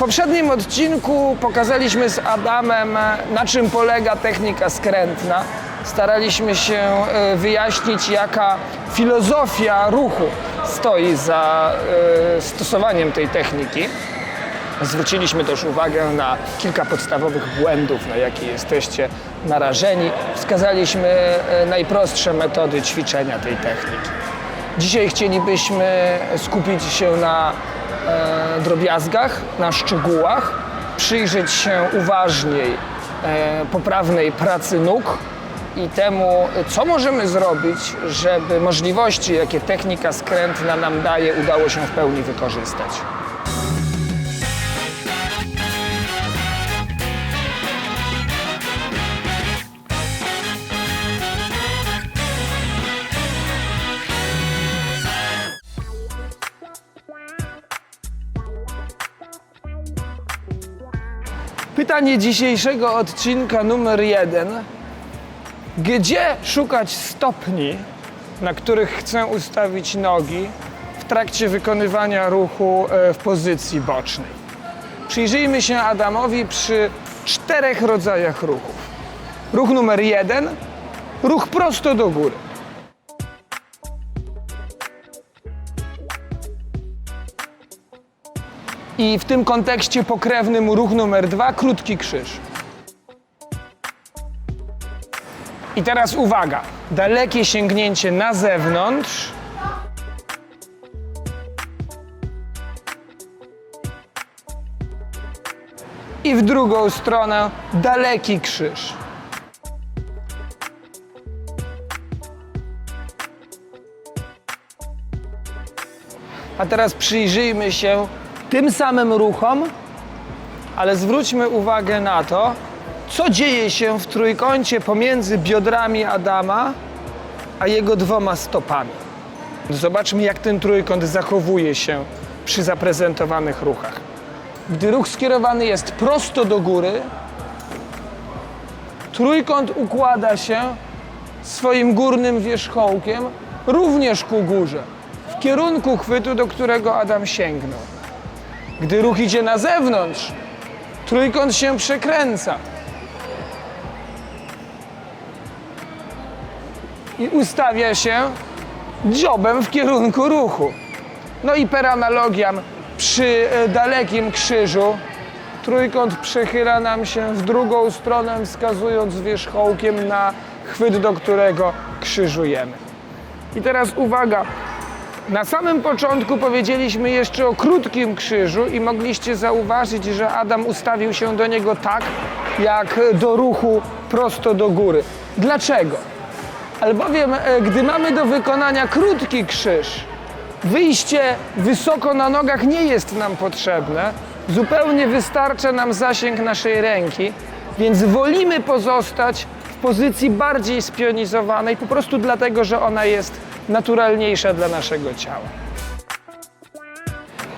poprzednim odcinku pokazaliśmy z Adamem, na czym polega technika skrętna. Staraliśmy się e, wyjaśnić, jaka filozofia ruchu stoi za e, stosowaniem tej techniki. Zwróciliśmy też uwagę na kilka podstawowych błędów, na jakie jesteście narażeni. Wskazaliśmy e, najprostsze metody ćwiczenia tej techniki. Dzisiaj chcielibyśmy skupić się na drobiazgach, na szczegółach, przyjrzeć się uważniej e, poprawnej pracy nóg i temu, co możemy zrobić, żeby możliwości, jakie technika skrętna nam daje, udało się w pełni wykorzystać. Pytanie dzisiejszego odcinka numer jeden. Gdzie szukać stopni, na których chcę ustawić nogi w trakcie wykonywania ruchu e, w pozycji bocznej? Przyjrzyjmy się Adamowi przy czterech rodzajach ruchów. Ruch numer jeden, ruch prosto do góry. I w tym kontekście pokrewnym ruch numer dwa, krótki krzyż. I teraz uwaga, dalekie sięgnięcie na zewnątrz. I w drugą stronę daleki krzyż. A teraz przyjrzyjmy się tym samym ruchom, ale zwróćmy uwagę na to, co dzieje się w trójkącie pomiędzy biodrami Adama a jego dwoma stopami. Zobaczmy, jak ten trójkąt zachowuje się przy zaprezentowanych ruchach. Gdy ruch skierowany jest prosto do góry, trójkąt układa się swoim górnym wierzchołkiem również ku górze, w kierunku chwytu, do którego Adam sięgnął. Gdy ruch idzie na zewnątrz, trójkąt się przekręca. I ustawia się dziobem w kierunku ruchu. No i per analogiam, przy e, dalekim krzyżu trójkąt przechyla nam się w drugą stronę, wskazując wierzchołkiem na chwyt, do którego krzyżujemy. I teraz uwaga, na samym początku powiedzieliśmy jeszcze o krótkim krzyżu i mogliście zauważyć, że Adam ustawił się do niego tak, jak do ruchu prosto do góry. Dlaczego? Albowiem, e, gdy mamy do wykonania krótki krzyż, wyjście wysoko na nogach nie jest nam potrzebne. Zupełnie wystarcza nam zasięg naszej ręki, więc wolimy pozostać w pozycji bardziej spionizowanej, po prostu dlatego, że ona jest naturalniejsza dla naszego ciała.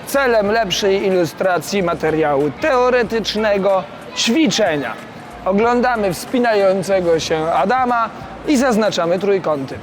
Celem lepszej ilustracji materiału teoretycznego ćwiczenia oglądamy wspinającego się Adama i zaznaczamy trójkąty.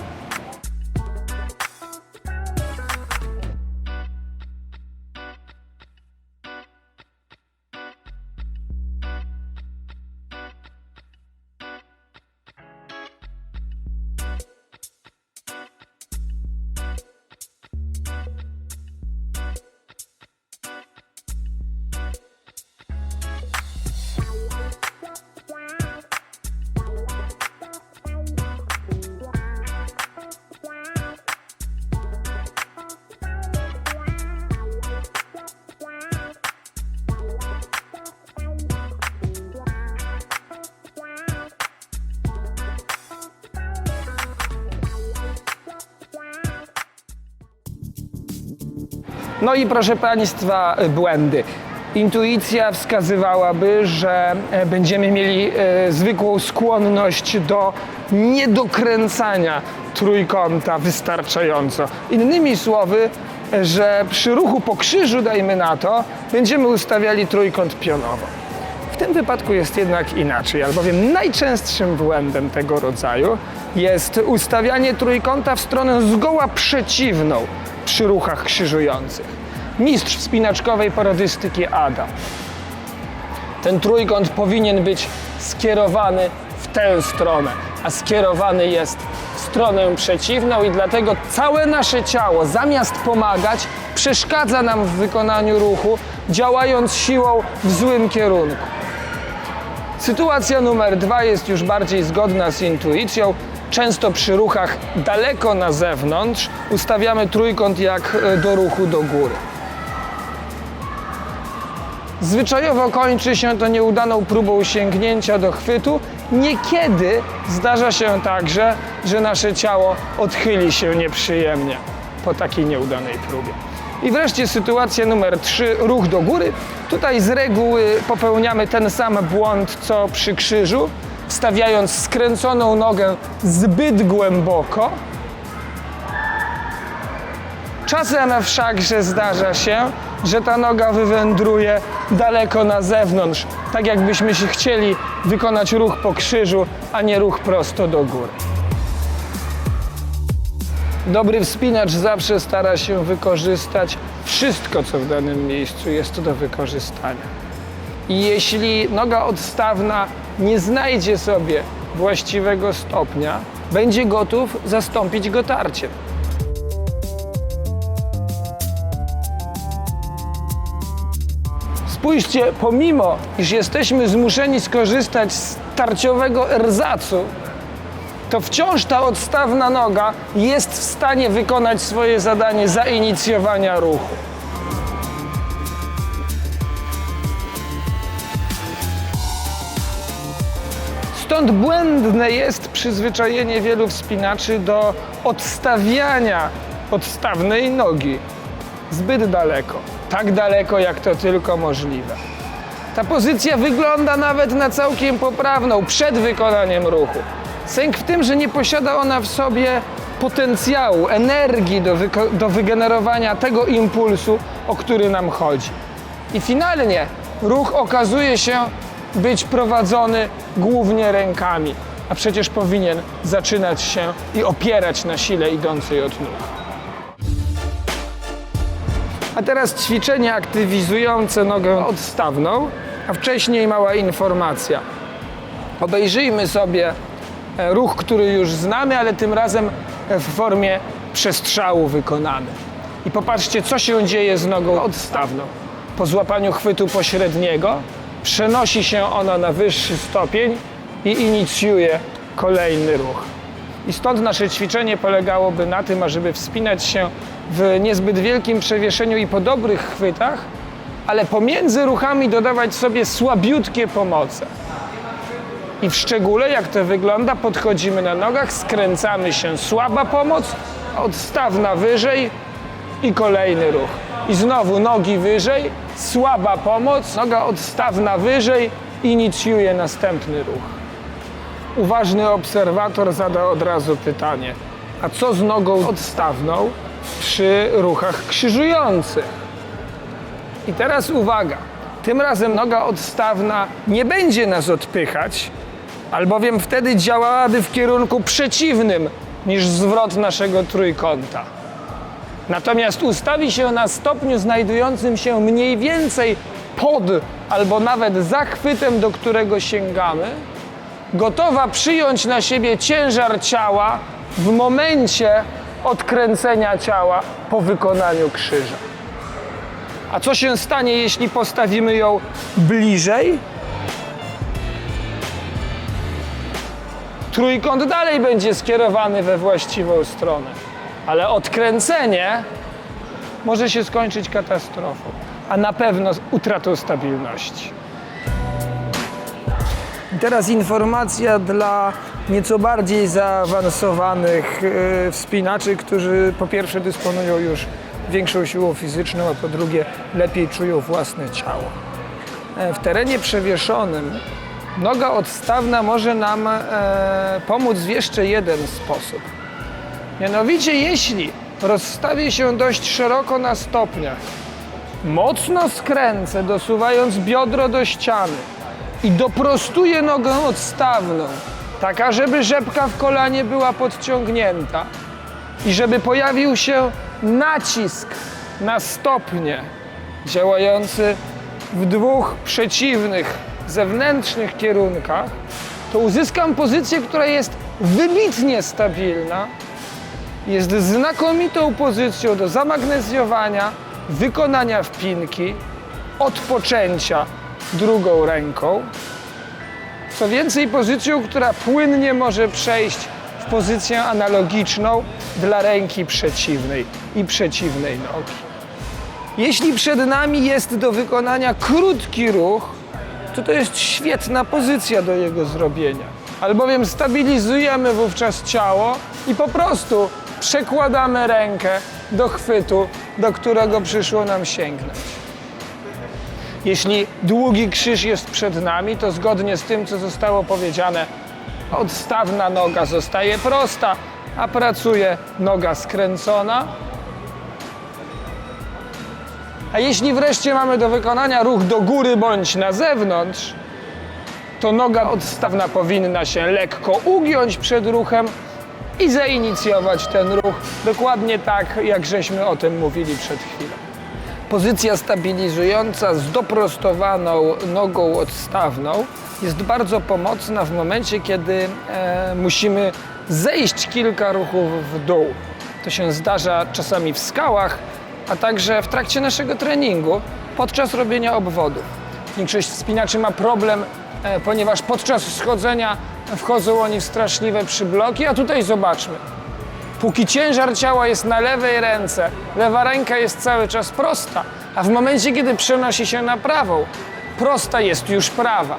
No i proszę Państwa, błędy. Intuicja wskazywałaby, że e, będziemy mieli e, zwykłą skłonność do niedokręcania trójkąta wystarczająco. Innymi słowy, że przy ruchu po krzyżu, dajmy na to, będziemy ustawiali trójkąt pionowo. W tym wypadku jest jednak inaczej, albowiem najczęstszym błędem tego rodzaju jest ustawianie trójkąta w stronę zgoła przeciwną przy ruchach krzyżujących. Mistrz wspinaczkowej paradystyki Ada Ten trójkąt powinien być skierowany w tę stronę, a skierowany jest w stronę przeciwną i dlatego całe nasze ciało zamiast pomagać przeszkadza nam w wykonaniu ruchu, działając siłą w złym kierunku. Sytuacja numer dwa jest już bardziej zgodna z intuicją. Często przy ruchach daleko na zewnątrz ustawiamy trójkąt jak e, do ruchu do góry. Zwyczajowo kończy się to nieudaną próbą sięgnięcia do chwytu. Niekiedy zdarza się także, że nasze ciało odchyli się nieprzyjemnie po takiej nieudanej próbie. I wreszcie sytuacja numer 3, ruch do góry. Tutaj z reguły popełniamy ten sam błąd co przy krzyżu, wstawiając skręconą nogę zbyt głęboko. Czasem wszakże zdarza się, że ta noga wywędruje daleko na zewnątrz, tak jakbyśmy się chcieli wykonać ruch po krzyżu, a nie ruch prosto do góry. Dobry wspinacz zawsze stara się wykorzystać wszystko, co w danym miejscu jest do wykorzystania. I jeśli noga odstawna nie znajdzie sobie właściwego stopnia, będzie gotów zastąpić go tarciem. Spójrzcie, pomimo iż jesteśmy zmuszeni skorzystać z tarciowego erzacu, to wciąż ta odstawna noga jest w stanie wykonać swoje zadanie zainicjowania ruchu. Stąd błędne jest przyzwyczajenie wielu wspinaczy do odstawiania odstawnej nogi zbyt daleko. Tak daleko, jak to tylko możliwe. Ta pozycja wygląda nawet na całkiem poprawną przed wykonaniem ruchu. Sęk w tym, że nie posiada ona w sobie potencjału, energii do, do wygenerowania tego impulsu, o który nam chodzi. I finalnie ruch okazuje się być prowadzony głównie rękami, a przecież powinien zaczynać się i opierać na sile idącej od nóg. A teraz ćwiczenie aktywizujące nogę odstawną, a wcześniej mała informacja. Obejrzyjmy sobie e, ruch, który już znamy, ale tym razem w formie przestrzału wykonany. I popatrzcie, co się dzieje z nogą odstawną. Po złapaniu chwytu pośredniego przenosi się ona na wyższy stopień i inicjuje kolejny ruch. I stąd nasze ćwiczenie polegałoby na tym, ażeby wspinać się w niezbyt wielkim przewieszeniu i po dobrych chwytach, ale pomiędzy ruchami dodawać sobie słabiutkie pomoce. I w szczególe, jak to wygląda, podchodzimy na nogach, skręcamy się, słaba pomoc, odstawna wyżej i kolejny ruch. I znowu nogi wyżej, słaba pomoc, noga odstawna wyżej, inicjuje następny ruch. Uważny obserwator zada od razu pytanie: a co z nogą odstawną przy ruchach krzyżujących? I teraz uwaga. Tym razem noga odstawna nie będzie nas odpychać, albowiem wtedy działałaby w kierunku przeciwnym niż zwrot naszego trójkąta. Natomiast ustawi się na stopniu znajdującym się mniej więcej pod albo nawet za chwytem, do którego sięgamy, gotowa przyjąć na siebie ciężar ciała w momencie odkręcenia ciała po wykonaniu krzyża. A co się stanie, jeśli postawimy ją bliżej? Trójkąt dalej będzie skierowany we właściwą stronę, ale odkręcenie może się skończyć katastrofą, a na pewno utratą stabilności. Teraz informacja dla nieco bardziej zaawansowanych e, wspinaczy, którzy po pierwsze dysponują już większą siłą fizyczną, a po drugie lepiej czują własne ciało. E, W terenie przewieszonym noga odstawna może nam e, pomóc w jeszcze jeden sposób. Mianowicie jeśli rozstawię się dość szeroko na stopniach, mocno skręcę, dosuwając biodro do ściany i doprostuję nogę odstawną, taka, żeby rzepka w kolanie była podciągnięta i żeby pojawił się nacisk na stopnie działający w dwóch przeciwnych zewnętrznych kierunkach, to uzyskam pozycję, która jest wybitnie stabilna, jest znakomitą pozycją do zamagnezjowania, wykonania wpinki, odpoczęcia drugą ręką. Co więcej, pozycją, która płynnie może przejść w pozycję analogiczną dla ręki przeciwnej i przeciwnej nogi. Jeśli przed nami jest do wykonania krótki ruch, to to jest świetna pozycja do jego zrobienia. Albowiem stabilizujemy wówczas ciało i po prostu przekładamy rękę do chwytu, do którego przyszło nam sięgnąć. Jeśli długi krzyż jest przed nami, to zgodnie z tym, co zostało powiedziane, odstawna noga zostaje prosta, a pracuje noga skręcona. A jeśli wreszcie mamy do wykonania ruch do góry bądź na zewnątrz, to noga odstawna powinna się lekko ugiąć przed ruchem i zainicjować ten ruch dokładnie tak, jak żeśmy o tym mówili przed chwilą. Pozycja stabilizująca z doprostowaną nogą odstawną jest bardzo pomocna w momencie, kiedy e, musimy zejść kilka ruchów w dół. To się zdarza czasami w skałach, a także w trakcie naszego treningu podczas robienia obwodów. Większość wspinaczy ma problem, e, ponieważ podczas schodzenia wchodzą oni w straszliwe przybloki, a tutaj zobaczmy. Póki ciężar ciała jest na lewej ręce, lewa ręka jest cały czas prosta, a w momencie, kiedy przenosi się na prawą, prosta jest już prawa.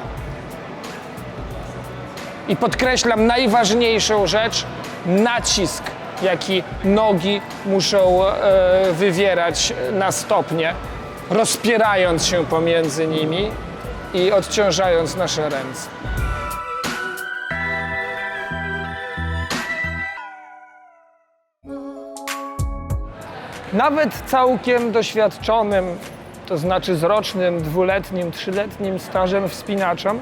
I podkreślam najważniejszą rzecz nacisk, jaki nogi muszą e, wywierać na stopnie, rozpierając się pomiędzy nimi i odciążając nasze ręce. Nawet całkiem doświadczonym, to znaczy z rocznym, dwuletnim, trzyletnim stażem wspinaczem,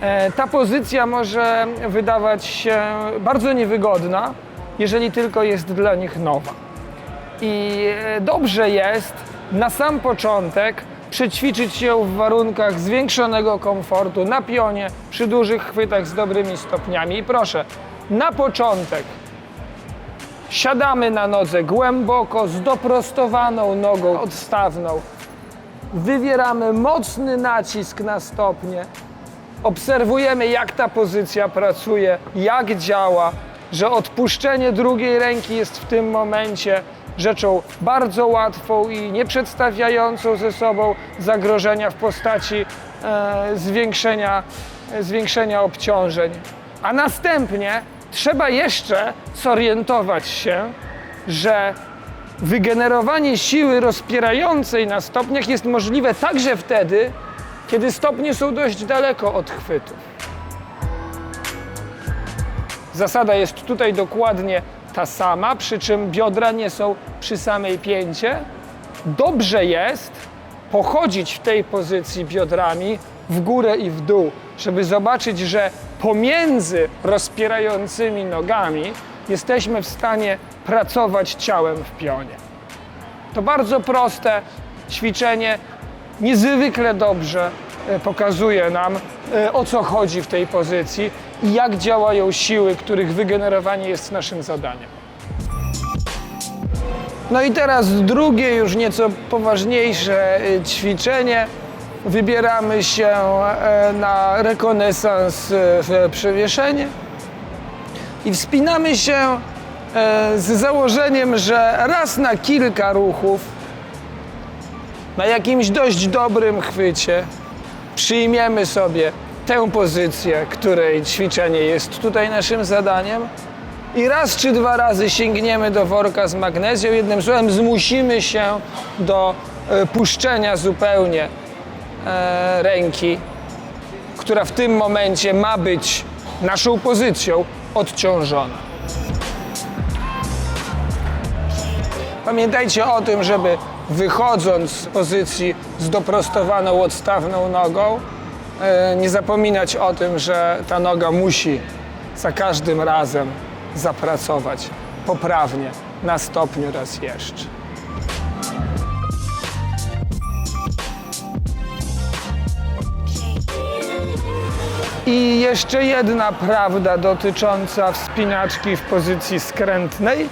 e, ta pozycja może wydawać się bardzo niewygodna, jeżeli tylko jest dla nich nowa. I e, dobrze jest na sam początek przećwiczyć ją w warunkach zwiększonego komfortu na pionie, przy dużych chwytach z dobrymi stopniami. I proszę, na początek Siadamy na nodze głęboko, z doprostowaną nogą odstawną. Wywieramy mocny nacisk na stopnie. Obserwujemy, jak ta pozycja pracuje, jak działa, że odpuszczenie drugiej ręki jest w tym momencie rzeczą bardzo łatwą i nie przedstawiającą ze sobą zagrożenia w postaci e, zwiększenia, zwiększenia obciążeń. A następnie trzeba jeszcze zorientować się, że wygenerowanie siły rozpierającej na stopniach jest możliwe także wtedy, kiedy stopnie są dość daleko od chwytu. Zasada jest tutaj dokładnie ta sama, przy czym biodra nie są przy samej pięcie. Dobrze jest pochodzić w tej pozycji biodrami w górę i w dół, żeby zobaczyć, że pomiędzy rozpierającymi nogami jesteśmy w stanie pracować ciałem w pionie. To bardzo proste ćwiczenie, niezwykle dobrze e, pokazuje nam, e, o co chodzi w tej pozycji i jak działają siły, których wygenerowanie jest naszym zadaniem. No i teraz drugie, już nieco poważniejsze y, ćwiczenie. Wybieramy się e, na rekonesans e, w przewieszenie i wspinamy się e, z założeniem, że raz na kilka ruchów, na jakimś dość dobrym chwycie, przyjmiemy sobie tę pozycję, której ćwiczenie jest tutaj naszym zadaniem i raz czy dwa razy sięgniemy do worka z magnezją. Jednym słowem, zmusimy się do puszczenia zupełnie e, ręki, która w tym momencie ma być naszą pozycją odciążona. Pamiętajcie o tym, żeby wychodząc z pozycji z doprostowaną odstawną nogą, e, nie zapominać o tym, że ta noga musi za każdym razem zapracować poprawnie na stopniu raz jeszcze. I jeszcze jedna prawda dotycząca wspinaczki w pozycji skrętnej.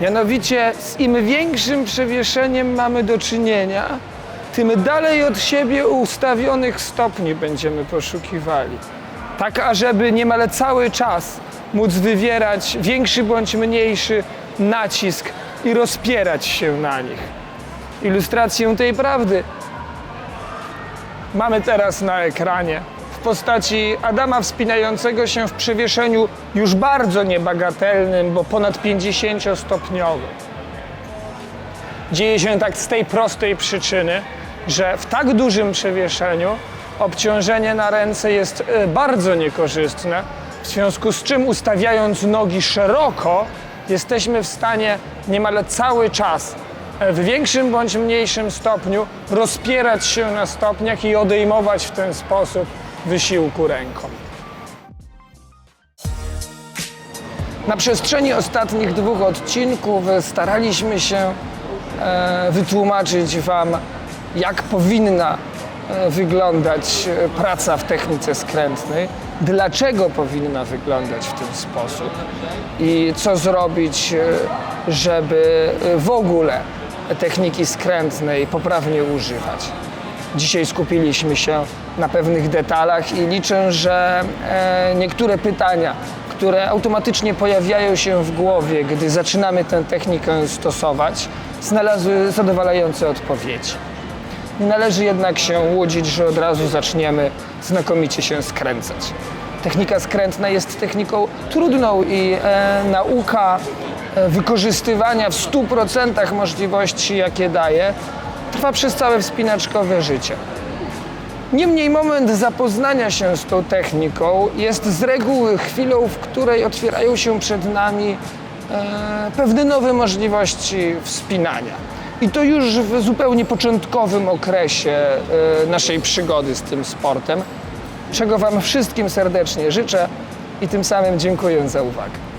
Mianowicie z im większym przewieszeniem mamy do czynienia, tym dalej od siebie ustawionych stopni będziemy poszukiwali. Tak, ażeby niemal cały czas móc wywierać większy bądź mniejszy nacisk i rozpierać się na nich. Ilustrację tej prawdy mamy teraz na ekranie postaci Adama wspinającego się w przewieszeniu już bardzo niebagatelnym, bo ponad 50-stopniowym. Dzieje się tak z tej prostej przyczyny, że w tak dużym przewieszeniu obciążenie na ręce jest e, bardzo niekorzystne, w związku z czym ustawiając nogi szeroko, jesteśmy w stanie niemal cały czas e, w większym bądź mniejszym stopniu rozpierać się na stopniach i odejmować w ten sposób wysiłku ręką. Na przestrzeni ostatnich dwóch odcinków staraliśmy się e, wytłumaczyć Wam, jak powinna e, wyglądać praca w technice skrętnej, dlaczego powinna wyglądać w ten sposób i co zrobić, e, żeby w ogóle techniki skrętnej poprawnie używać. Dzisiaj skupiliśmy się na pewnych detalach i liczę, że e, niektóre pytania, które automatycznie pojawiają się w głowie, gdy zaczynamy tę technikę stosować, znalazły zadowalające odpowiedzi. Nie należy jednak się łudzić, że od razu zaczniemy znakomicie się skręcać. Technika skrętna jest techniką trudną i e, nauka e, wykorzystywania w 100% możliwości, jakie daje, trwa przez całe wspinaczkowe życie. Niemniej moment zapoznania się z tą techniką jest z reguły chwilą, w której otwierają się przed nami e, pewne nowe możliwości wspinania. I to już w zupełnie początkowym okresie e, naszej przygody z tym sportem, czego Wam wszystkim serdecznie życzę i tym samym dziękuję za uwagę.